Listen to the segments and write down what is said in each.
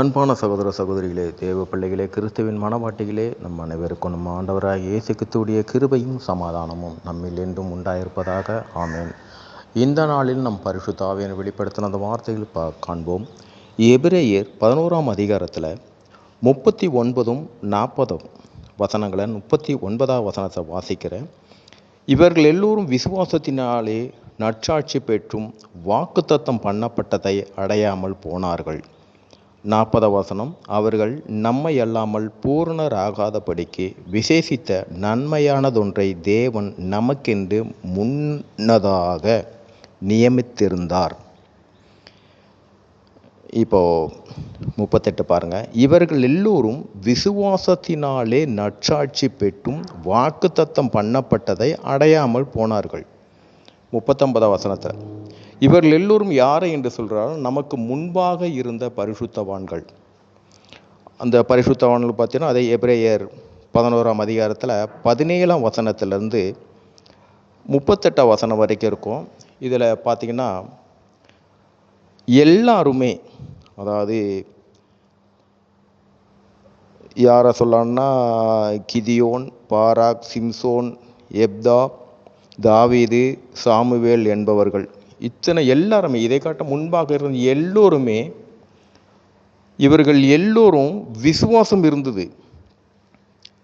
அன்பான சகோதர சகோதரிகளே தேவ பிள்ளைகளே கிறிஸ்துவின் மனவாட்டிகளே நம் அனைவருக்கும் நம்ம ஆண்டவராக இயேசுக்குத்துடைய கிருபையும் சமாதானமும் நம்மில் என்றும் உண்டாயிருப்பதாக. ஆமேன். இந்த நாளில் நம் பரிசுத்தாவியனை வெளிப்படுத்தின அந்த வார்த்தைகள் பா காண்போம். எபிரேயர் பதினோராம் அதிகாரத்தில் முப்பத்தி ஒன்பதும் நாற்பதும் வசனங்களை முப்பத்தி ஒன்பதாம் வசனத்தை வாசிக்கிறேன் இவர்கள் எல்லோரும் விசுவாசத்தினாலே நற்சாட்சி பெற்றும் வாக்குத்தத்தம் பண்ணப்பட்டதை அடையாமல் போனார்கள். நாற்பத வசனம் அவர்கள் நம்மை அல்லாமல் பூரணராகாதபடிக்கு விசேஷித்த நன்மையானதொன்றை தேவன் நமக்கென்று முன்னதாக நியமித்திருந்தார். இப்போ முப்பத்தெட்டு பாருங்க. இவர்கள் எல்லோரும் விசுவாசத்தினாலே நற்சாட்சி பெற்றும் வாக்குத்தத்தம் பண்ணப்பட்டதை அடையாமல் போனார்கள். முப்பத்தொன்பதாம் வசனத்தை இவர்கள் எல்லோரும் யாரை என்று சொல்கிறாரோ நமக்கு முன்பாக இருந்த பரிசுத்தவான்கள். அந்த பரிசுத்தவான்கள் பார்த்தீங்கன்னா அதே எப்ரேயர் பதினோராம் அதிகாரத்தில் பதினேழாம் வசனத்திலேருந்து முப்பத்தெட்டாம் வசனம் வரைக்கும் இருக்கும். இதில் பார்த்தீங்கன்னா எல்லாருமே அதாவது யாரை சொல்லலாம்னா கிதியோன் பாராக் சிம்சோன் எப்தா தாவீது சாமுவேல் என்பவர்கள். இத்தனை எல்லாருமே இதை காட்ட முன்பாக இருந்த எல்லோருமே இவர்கள் எல்லோரும் விசுவாசம் இருந்தது.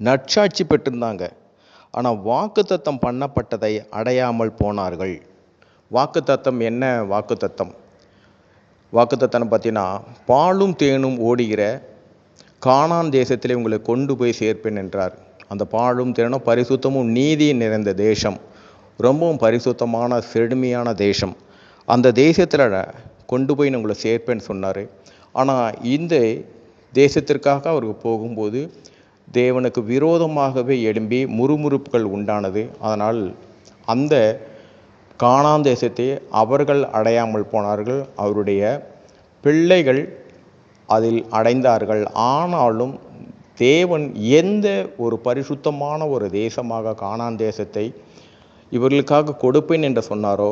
நற்சாட்சி பெற்றிருந்தாங்க. ஆனால் வாக்குத்தத்தம் பண்ணப்பட்டதை அடையாமல் போனார்கள். வாக்குத்தத்தம் என்ன வாக்குத்தத்தம்? வாக்குத்தத்தம் பார்த்தீங்கன்னா பாலும் தேனும் ஓடுகிற காணான் தேசத்திலே உங்களை கொண்டு போய் சேர்ப்பேன் என்றார். அந்த பாலும் தேனும் பரிசுத்தமும் நீதி நிறைந்த தேசம். ரொம்பவும் பரிசுத்தமான செழுமையான தேசம். அந்த தேசத்தில் கொண்டு போய் நான் உங்களை சேர்ப்பேன்னு சொன்னார். ஆனால் இந்த தேசத்திற்காக அவருக்கு போகும்போது தேவனுக்கு விரோதமாகவே எழும்பி முறுமுறுப்புகள் உண்டானது. அதனால் அந்த காணான் தேசத்தை அவர்கள் அடையாமல் போனார்கள். அவருடைய பிள்ளைகள் அதில் அடைந்தார்கள். ஆனாலும் தேவன் எந்த ஒரு பரிசுத்தமான ஒரு தேசமாக காணான் தேசத்தை இவர்களுக்காக கொடுப்பேன் என்று சொன்னாரோ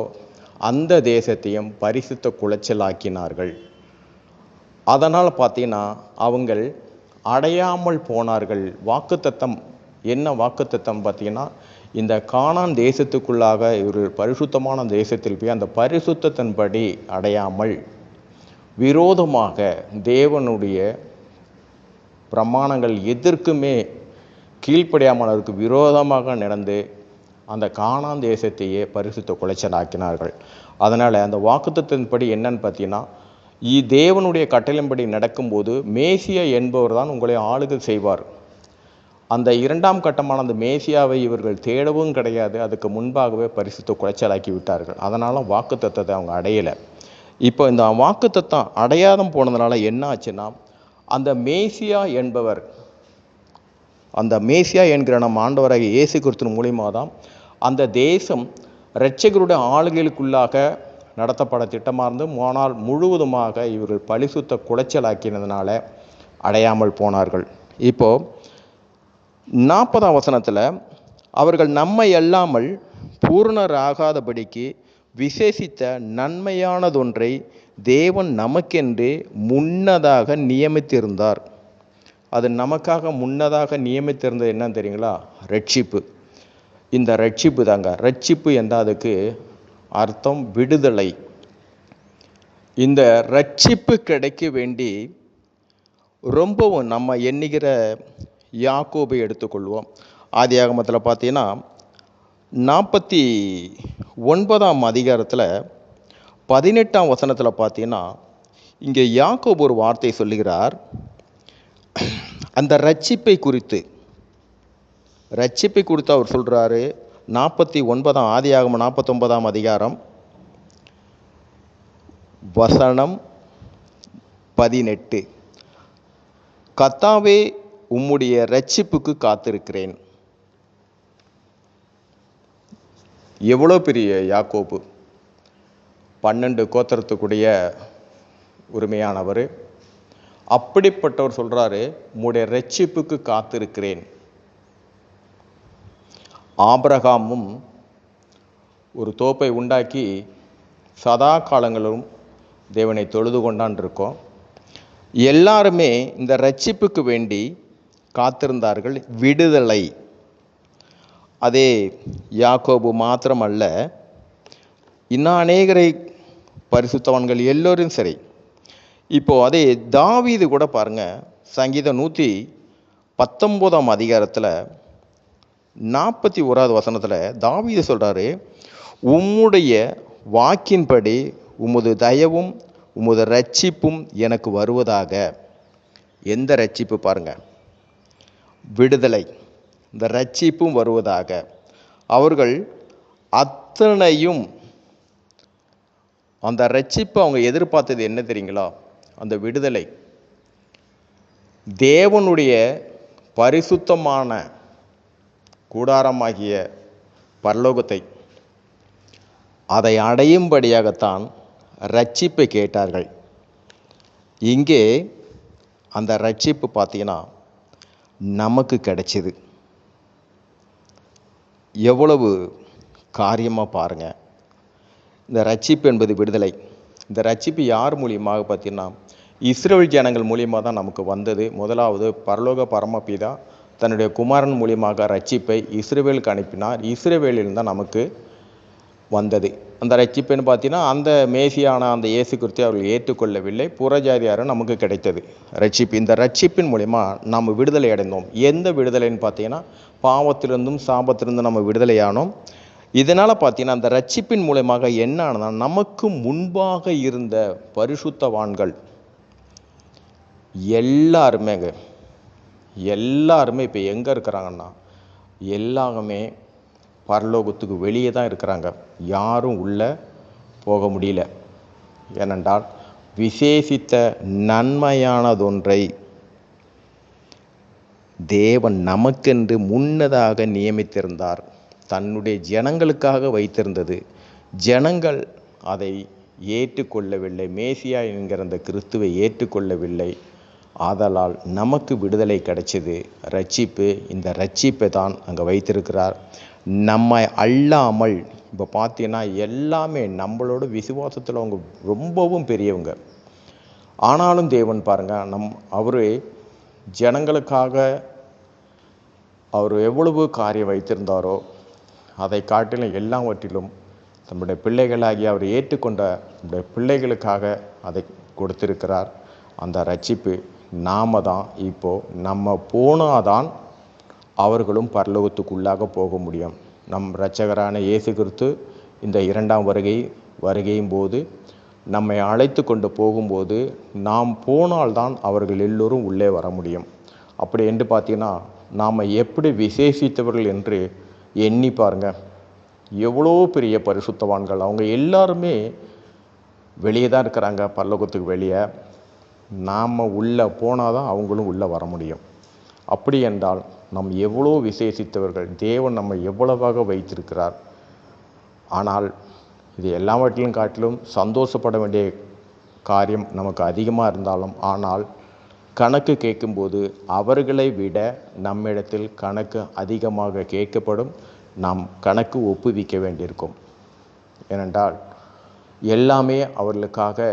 அந்த தேசத்தையும் பரிசுத்த குலைச்சலாக்கினார்கள். அதனால் பார்த்தீங்கன்னா அவங்கள் அடையாமல் போனார்கள். வாக்குத்தத்தம் என்ன வாக்குத்தத்தம் பார்த்தீங்கன்னா இந்த காணான் தேசத்துக்குள்ளாக இவர்கள் பரிசுத்தமான தேசத்தில் போய் அந்த பரிசுத்தத்தின்படி அடையாமல் விரோதமாக தேவனுடைய பிரமாணங்கள் எதற்குமே கீழ்ப்படையாமல் அதற்கு விரோதமாக நடந்து அந்த காணான் தேசத்தையே பரிசுத்த குலைச்சலாக்கினார்கள் அதனால் அந்த வாக்குத்தத்தின்படி என்னன்னு பார்த்தீங்கன்னா இ தேவனுடைய கட்டளையின்படி நடக்கும்போது மேசியா என்பவர் தான் உங்களை ஆளுகை செய்வார். அந்த இரண்டாம் கட்டமான அந்த மேசியாவை இவர்கள் தேடவும் கிடையாது. அதுக்கு முன்பாகவே பரிசுத்த குலைச்சலாக்கி விட்டார்கள். அதனால் வாக்குத்தத்தத்தை அவங்க அடையலை. இப்போ இந்த வாக்குத்தத்தம் அடையாதம் போனதுனால என்ன ஆச்சுன்னா அந்த மேசியா என்பவர் அந்த மேசியா என்கிற நம் ஆண்டவராக இயேசு கிறிஸ்துவின் மூலியமாக தான் அந்த தேசம் இரட்சகருடைய ஆளுகைகளுக்குள்ளாக நடத்தப்பட திட்டமாக இருந்து ஆனால் முழுவதுமாக இவர்கள் பரிசுத்த குலைச்சலாக்கினதுனால அடையாமல் போனார்கள். இப்போ நாற்பதாம் வசனத்தில் அவர்கள் நம்மை அல்லாமல் பூர்ணராகாதபடிக்கு விசேஷித்த நன்மையானதொன்றை தேவன் நமக்கென்று முன்னதாக நியமித்திருந்தார். அது நமக்காக முன்னதாக நியமித்திருந்தது என்னன்னு தெரியுங்களா? ரட்சிப்பு. இந்த ரட்சிப்பு தாங்க. ரட்சிப்பு என்றால் அதுக்கு அர்த்தம் விடுதலை. இந்த ரட்சிப்பு கிடைக்க வேண்டி ரொம்பவும் நம்ம எண்ணுகிற யாக்கோபை எடுத்துக்கொள்வோம். ஆதி ஆகமத்தில் பார்த்தீங்கன்னா நாற்பத்தி ஒன்பதாம் அதிகாரத்தில் பதினெட்டாம் வசனத்தில் பார்த்தீங்கன்னா இங்கே யாக்கோப் ஒரு வார்த்தை சொல்லுகிறார். அந்த ரட்சிப்பை குறித்து. ரட்சிப்பை கொடுத்து அவர் சொல்கிறாரு நாற்பத்தி ஒன்பதாம் ஆதியாகம நாற்பத்தொன்பதாம் அதிகாரம் வசனம் பதினெட்டு. கத்தாவே உம்முடைய ரட்சிப்புக்கு காத்திருக்கிறேன். எவ்வளோ பெரிய யாக்கோப்பு பன்னெண்டு கோத்திரத்துக்குடைய உரிமையானவர். அப்படிப்பட்டவர் சொல்கிறாரு உம்முடைய ரட்சிப்புக்கு காத்திருக்கிறேன். ஆபிரகாமும் ஒரு தோப்பை உண்டாக்கி சதா காலங்களும் தேவனை தொழுது கொண்டான் இருக்கோம். எல்லாருமே இந்த ரட்சிப்புக்கு வேண்டி காத்திருந்தார்கள் விடுதலை. அதே யாக்கோபு மாத்திரமல்ல இன்னும் அநேகரை பரிசுத்தவான்கள் எல்லோரும் சரி. இப்போது அதே தாவீது கூட பாருங்க சங்கீதம் நூற்றி பத்தொம்போதாம் அதிகாரத்தில் நாற்பத்தி ஓராவது வசனத்தில் தாவீது சொல்கிறாரு உம்முடைய வாக்கின்படி உமது தயவும் உமது ரட்சிப்பும் எனக்கு வருவதாக. எந்த ரட்சிப்பு பாருங்கள் விடுதலை. இந்த ரட்சிப்பும் வருவதாக. அவர்கள் அத்தனையும் அந்த ரட்சிப்பு அவங்க எதிர்பார்த்தது என்ன தெரியுங்களா? அந்த விடுதலை. தேவனுடைய பரிசுத்தமான கூடாரமாகிய பரலோகத்தை அதை அடையும்படியாகத்தான் ரட்சிப்பை கேட்டார்கள். இங்கே அந்த ரட்சிப்பு பார்த்தீங்கன்னா நமக்கு கிடைச்சிது. எவ்வளவு காரியமாக பாருங்கள் இந்த ரட்சிப்பு என்பது விடுதலை. இந்த ரட்சிப்பு யார் மூலியமாக பார்த்தீங்கன்னா இஸ்ரேல் ஜனங்கள் மூலியமாக தான் நமக்கு வந்தது. முதலாவது பரலோக பரமபிதா தன்னுடைய குமாரன் மூலியமாக ரட்சிப்பை இஸ்ரேவேலுக்கு அனுப்பினார். இஸ்ரேவேலில் தான் நமக்கு வந்தது. அந்த ரட்சிப்புன்னு பார்த்தீங்கன்னா அந்த மேசியான அந்த இயேசு குறித்து அவர்கள் ஏற்றுக்கொள்ளவில்லை. புறஜாதியாரும் நமக்கு கிடைத்தது. ரட்சிப்பு. இந்த ரட்சிப்பின் மூலிமா நாம் விடுதலை அடைந்தோம். எந்த விடுதலைன்னு பார்த்தீங்கன்னா பாவத்திலிருந்தும் சாபத்திலிருந்தும் நம்ம விடுதலையானோம் இதனால் பார்த்தீங்கன்னா அந்த ரட்சிப்பின் மூலயமாக என்ன நமக்கு முன்பாக இருந்த பரிசுத்தவான்கள் எல்லாருமேங்க எல்லாருமே இப்போ எங்கே இருக்கிறாங்கன்னா எல்லாருமே பரலோகத்துக்கு வெளியே தான் இருக்கிறாங்க. யாரும் உள்ளே போக முடியல. ஏனென்றால் விசேஷித்த நன்மையானதொன்றை தேவன் நமக்கென்று முன்னதாக நியமித்திருந்தார். தன்னுடைய ஜனங்களுக்காக வைத்திருந்தது. ஜனங்கள் அதை ஏற்றுக்கொள்ளவில்லை. மேசியா என்கிற அந்த கிறிஸ்துவை ஏற்றுக்கொள்ளவில்லை. ஆதலால் நமக்கு விடுதலை கிடைச்சது. ரட்சிப்பு இந்த ரட்சிப்பை தான் அங்கே வைத்திருக்கிறார். நம்மை அல்லாமல் இப்போ பார்த்தீங்கன்னா எல்லாமே நம்மளோட விசுவாசத்தில் அவங்க ரொம்பவும் பெரியவங்க. ஆனாலும் தேவன் பாருங்கள் நம் அவர் ஜனங்களுக்காக அவர் எவ்வளவு காரியம் வைத்திருந்தாரோ அதை காட்டிலும் எல்லாவற்றிலும் தம்முடைய பிள்ளைகளாகி அவர் ஏற்றுக்கொண்ட நம்முடைய பிள்ளைகளுக்காக அதை கொடுத்திருக்கிறார். அந்த ரட்சிப்பு நாம தான் இப்போது நம்ம போனால் தான் அவர்களும் பரலோகத்துக்குள்ளாக போக முடியும். நம் இரட்சகரான இயேசு கிறிஸ்து இந்த இரண்டாம் வருகை வருகையும் போது நம்மை அழைத்து கொண்டு போகும்போது நாம் போனால்தான் அவர்கள் எல்லோரும் உள்ளே வர முடியும். அப்படி என்று பார்த்தீங்கன்னா நாம் எப்படி விசேஷித்தவர்கள் என்று எண்ணி பாருங்க. எவ்வளோ பெரிய பரிசுத்தவான்கள். அவங்க எல்லாருமே வெளியே தான் இருக்கிறாங்க பல்லோகத்துக்கு வெளியே. நாம் உள்ளே போனால் தான் அவங்களும் உள்ளே வர முடியும். அப்படி என்றால் நாம் எவ்வளோ விசேஷித்தவர்கள் தேவன் நம்மை எவ்வளவாக வைத்திருக்கிறார். ஆனால் இது எல்லாவற்றிலும் காட்டிலும் சந்தோஷப்பட வேண்டிய காரியம் நமக்கு அதிகமாக இருந்தாலும் ஆனால் கணக்கு கேட்கும்போது அவர்களை விட நம்மிடத்தில் கணக்கு அதிகமாக கேட்கப்படும். நாம் கணக்கு ஒப்புவிக்க வேண்டியிருக்கும். ஏனென்றால் எல்லாமே அவர்களுக்காக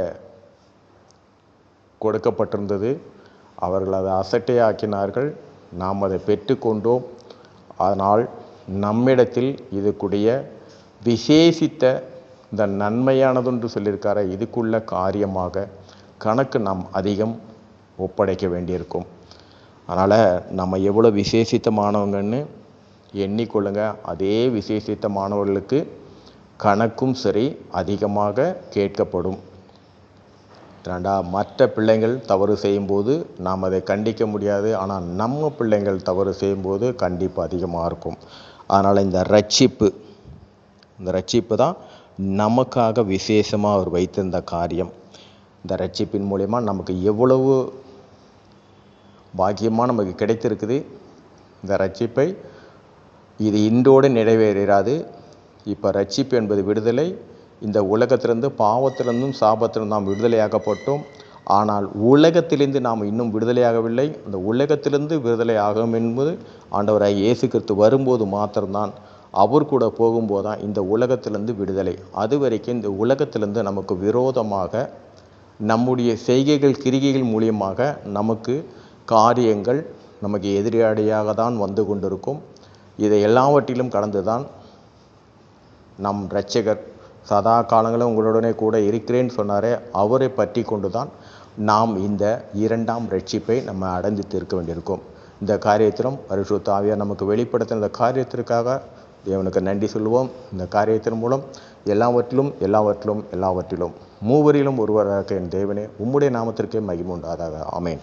கொடுக்கப்பட்டிருந்தது. அவர்கள் அதை அசட்டையாக்கினார்கள். நாம் அதை பெற்றுக்கொண்டோம். அதனால் நம்மிடத்தில் இதுக்குடைய விசேஷித்த இந்த நன்மையானதென்று சொல்லியிருக்கார இதுக்குள்ள காரியமாக கணக்கு நாம் அதிகம் ஒப்படைக்க வேண்டியிருக்கும். அதனால் நம்ம எவ்வளோ விசேஷித்தமானவங்கன்னு எண்ணிக்கொள்ளுங்க. அதே விசேஷித்தமானவர்களுக்கு கணக்கும் சரி அதிகமாக கேட்கப்படும். ஏன்னாண்டா மற்ற பிள்ளைங்கள் தவறு செய்யும்போது நாம் அதை கண்டிக்க முடியாது. ஆனால் நம்ம பிள்ளைங்கள் தவறு செய்யும்போது கண்டிப்பு அதிகமாக இருக்கும். அதனால் இந்த ரட்சிப்பு இந்த ரட்சிப்பு தான் நமக்காக விசேஷமாக அவர் வைத்திருந்த காரியம். இந்த ரட்சிப்பின் மூலயமா நமக்கு எவ்வளவு பாக்கியமாக நமக்கு கிடைத்திருக்குது. இந்த ரட்சிப்பை இது இன்றோடு நிறைவேறாது. இப்போ ரட்சிப்பு என்பது விடுதலை இந்த உலகத்திலிருந்து பாவத்திலிருந்தும் சாபத்திலிருந்து நாம் விடுதலையாக்கப்பட்டோம். ஆனால் உலகத்திலிருந்து நாம் இன்னும் விடுதலையாகவில்லை. அந்த உலகத்திலிருந்து விடுதலை ஆகும் என்பது ஆண்டவராக இயேசு கிறிஸ்து வரும்போது மாத்திரம்தான். அவர் கூட போகும்போது தான் இந்த உலகத்திலிருந்து விடுதலை. அது வரைக்கும் இந்த உலகத்திலிருந்து நமக்கு விரோதமாக நம்முடைய செய்கைகள் கிரிகைகள் மூலியமாக நமக்கு காரியங்கள் நமக்கு எதிரடியாக தான் வந்து கொண்டிருக்கும். இதை எல்லாவற்றிலும் கடந்து தான் நம் இரட்சகர் சதா காலங்களும் உங்களுடனே கூட இருக்கிறேன்னு சொன்னாரே அவரை பற்றி கொண்டு தான் நாம் இந்த இரண்டாம் ரட்சிப்பை நம்ம அடைந்து தீர்க்க வேண்டியிருக்கும். இந்த காரியத்திலும் பரிசுத்த ஆவியார் நமக்கு வெளிப்படுத்தின இந்த காரியத்திற்காக தேவனுக்கு நன்றி சொல்லுவோம். இந்த காரியத்தின் மூலம் எல்லாவற்றிலும் எல்லாவற்றிலும் எல்லாவற்றிலும் மூவரிலும் ஒருவராக என் தேவனே உம்முடைய நாமத்திற்கே மகிமுண்டாதாக ஆமேன்.